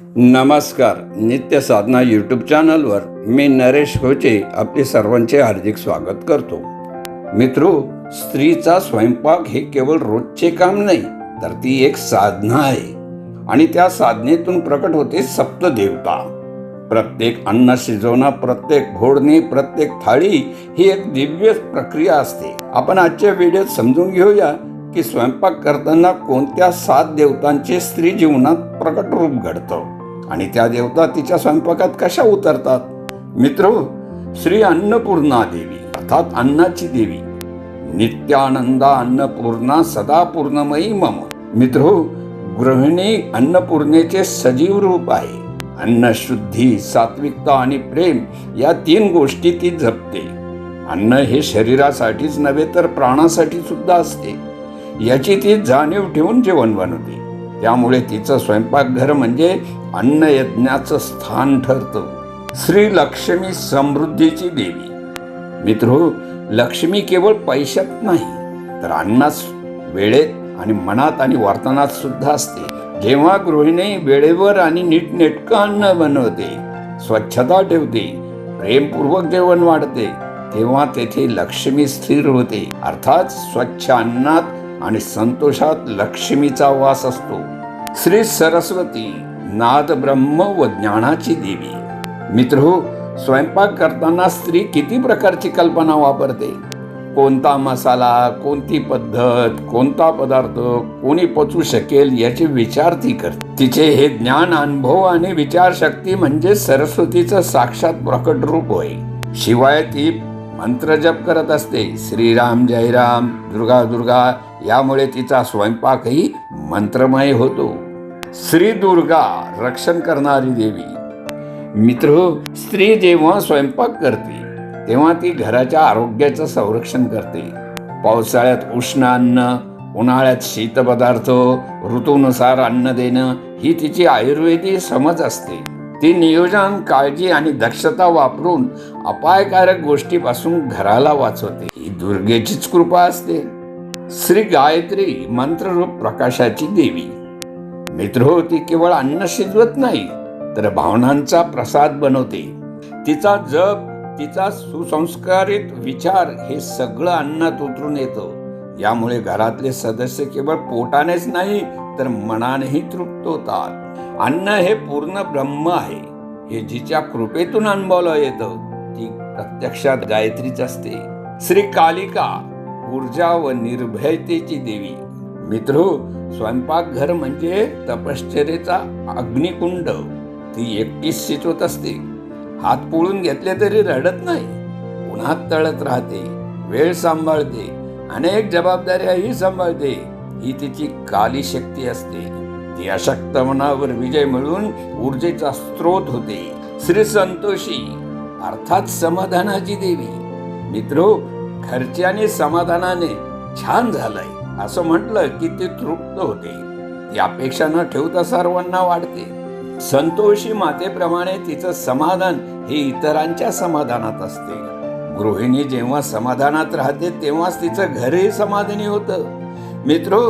नमस्कार नित्य साधना यूट्यूब चॅनलवर मी नरेश कोचे आपले सर्वांचे हार्दिक स्वागत करतो. मित्रो स्त्रीचा स्वयंपाक हे केवळ रोजचे काम नाही तर ती एक साधना आहे. आणि त्या साधनेतून प्रकट होते सप्तदेवता. प्रत्येक अन्न शिजवणं प्रत्येक घोडणी प्रत्येक थाळी ही एक दिव्य प्रक्रिया असते. आपण आजच्या व्हिडिओत समजून घेऊया की स्वयंपाक करताना कोणत्या सात देवतांचे स्त्री जीवनात प्रकट रूप घडतं? आणि त्या देवता तिच्या स्वयंपाकात कशा उतरतात? मित्र श्री अन्नपूर्णा देवी अर्थात अन्नाची देवी नित्यानंदा अन्नपूर्णा सदा पूर्णमयी मम. मित्र गृहिणी अन्नपूर्णेचे सजीव रूप आहे. अन्न शुद्धी सात्विकता आणि प्रेम या तीन गोष्टी ती जपते. अन्न हे शरीरासाठीच नव्हे तर प्राणासाठी सुद्धा असते. याची ती जाणीव ठेवून जेवण बनवते. त्यामुळे तिचं स्वयंपाकघर म्हणजे अन्न यज्ञाचं स्थान ठरतं. श्री लक्ष्मी समृद्धीची देवी. मित्र लक्ष्मी केवळ पैशात नाही तर अन्नात वेळेत आणि मनात आणि वर्तनात सुद्धा असते. जेव्हा गृहिणी वेळेवर आणि नीटनेटकं अन्न बनवते स्वच्छता ठेवते प्रेमपूर्वक जेवण वाढते तेव्हा तेथे लक्ष्मी स्थिर होते. अर्थात स्वच्छ अन्नात आणि संतोषात लक्ष्मीचा वास असतो. श्री सरस्वती नाद ब्रह्म व ज्ञानाची देवी. मित्र स्वयंपाक करताना स्त्री किती प्रकारची कल्पना वापरते? कोणता मसाला कोणती पद्धत कोणता पदार्थ कोणी पचू शकेल याचे विचार ती करते. तिचे हे ज्ञान अनुभव आणि विचारशक्ती म्हणजे सरस्वतीचं साक्षात प्रकट रूप होय. शिवाय ती मंत्र जप करत असते. श्रीराम जयराम दुर्गा दुर्गा यामुळे तिचा स्वयंपाकही मंत्रमय होतो. श्री दुर्गा रक्षण करणारी देवी. मित्र हो, स्त्री जेव्हा स्वयंपाक करते तेव्हा ती घराच्या आरोग्याचं संरक्षण करते. पावसाळ्यात उष्ण अन्न उन्हाळ्यात शीतपदार्थ ऋतूनुसार अन्न देणं ही तिची आयुर्वेदी समज असते. ती नियोजन काळजी आणि दक्षता वापरून अपायकारक गोष्टीपासून घराला वाचवते. ही दुर्गेचीच कृपा असते. श्री गायत्री मंत्ररूप प्रकाशाची देवी. मित्र हो ती केवळ अन्न शिजवत नाही तर भावनांचा प्रसाद बनवते. तिचा जप तिचा सुसंस्कारित विचार हे सगळं अन्नात उतरून येतं. यामुळे घरातले सदस्य केवळ पोटानेच नाही तर मनानेही तृप्त होतात. अन्न हे पूर्ण ब्रह्म आहे. हे जिच्या कृपेतून अनुभवलं येतं ती प्रत्यक्षात गायत्रीच असते. श्री कालिका ऊर्जा व निर्भयतेची देवी. मित्र स्वयंपाकघर म्हणजे तपश्चर्याचा अग्निकुंड. ती एकटीच शिजवत असते. हात पोळून घेतले तरी रडत नाही. उन्हात तळत राहते वेळ सांभाळते अनेक जबाबदाऱ्याही सांभाळते. ही तिची काली शक्ती असते. ती अशक्त मनावर विजय मिळून ऊर्जेचा स्रोत होते. श्री संतोषी अर्थात समाधानाची देवी. मित्रो घरच्याने समाधानाने छान झालंय असं म्हटलं की ते तृप्त होते. ती अपेक्षा न ठेवता सर्वांना वाढते. संतोषी मातेप्रमाणे तिचं समाधान हे इतरांच्या समाधानात असते. गृहिणी जेव्हा समाधानात राहते तेव्हाच तिचं घरही समाधानी होतं. मित्रो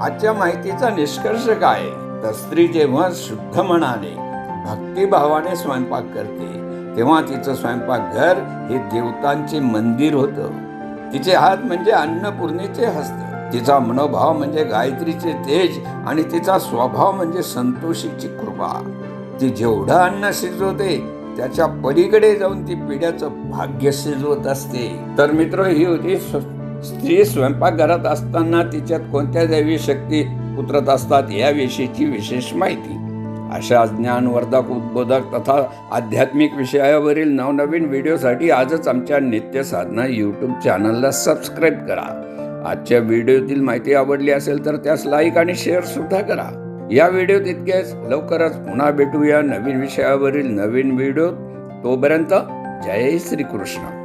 आजच्या माहितीचा निष्कर्ष काय तर स्त्री जेव्हा शुद्ध मनाने भक्तिभावाने स्वयंपाक करते तेव्हा तिचं स्वयंपाकघर हे देवतांचे मंदिर होतं. तिचे हात म्हणजे अन्नपूर्णेचे हस्त. तिचा मनोभाव म्हणजे गायत्रीचे तेज आणि तिचा स्वभाव म्हणजे संतोषीची कृपा. ती जेवढं अन्न शिजवते त्याच्या पलीकडे जाऊन ती पिढ्याचं भाग्य शिजवत असते. तर मित्र ही होती स्त्री स्वयंपाकघरात असताना तिच्यात कोणत्या दैवी शक्ती उतरत असतात याविषयीची विशेष माहिती. अशा ज्ञानवर्धक उद्बोधक तथा आध्यात्मिक विषयावरील नवनवीन व्हिडिओसाठी आजच आमच्या नित्य साधना यूट्यूब चॅनलला सबस्क्राईब करा. आजच्या व्हिडिओतील माहिती आवडली असेल तर त्यास लाईक आणि शेअर सुद्धा करा. या व्हिडिओत इतकेच. लवकरच पुन्हा भेटूया नवीन विषयावरील नवीन व्हिडिओ तोपर्यंत जय श्रीकृष्ण.